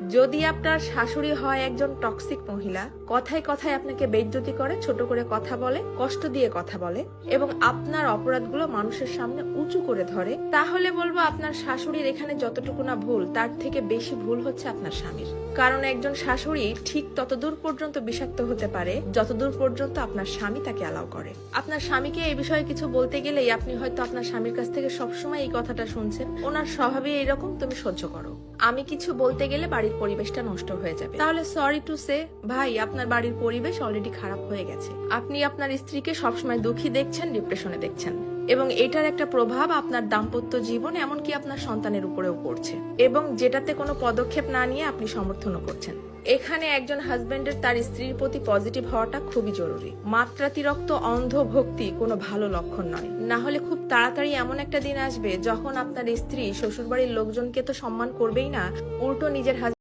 যদি আপনার শাশুড়ি হয় একজন টক্সিক মহিলা, কথায় কথায় আপনাকে বেজ্জতি করে, ছোট করে কথা বলে, কষ্ট দিয়ে কথা বলে, এবং আপনার অপরাধগুলো মানুষের সামনে উঁচু করে ধরে, তাহলে বলব আপনার শাশুড়ির এখানে যতটুকু না ভুল, তার থেকে বেশি ভুল হচ্ছে আপনার স্বামীর। কারণ একজন শাশুড়ি ঠিক ততদূর পর্যন্ত বিষাক্ত হতে পারে, যতদূর পর্যন্ত আপনার স্বামী তাকে অ্যালাউ করে। আপনার স্বামীকে এই বিষয়ে কিছু বলতে গেলেই আপনি হয়তো আপনার স্বামীর কাছ থেকে সবসময় এই কথাটা শুনছেন, ওনার স্বভাবই এরকম তুমি সহ্য করো। আমি কিছু বলতে গেলে বাড়ির পরিবেশটা নষ্ট হয়ে যাবে। তাহলে সরি টু সে ভাই, আপনার বাড়ির পরিবেশ অলরেডি খারাপ হয়ে গেছে। আপনি আপনার স্ত্রীকে সবসময় দুঃখী দেখছেন ডিপ্রেশনে দেখছেন। এবং এটার একটা প্রভাব আপনার দাম্পত্য জীবন, এমনকি আপনার সন্তানের উপরেও পড়ছে। এবং যেটাতে কোনো পদক্ষেপ না নিয়ে আপনি সমর্থনও করছেন। এখানে একজন হাজবেন্ডের তার স্ত্রীর প্রতি পজিটিভ হওয়াটা খুবই জরুরি। মাত্রাতিরক্ত অন্ধ ভক্তি কোনো ভালো লক্ষণ নয়। না হলে খুব তাড়াতাড়ি এমন একটা দিন আসবে যখন আপনার স্ত্রী শ্বশুরবাড়ির লোকজনকে তো সম্মান করবেই না, উল্টো নিজের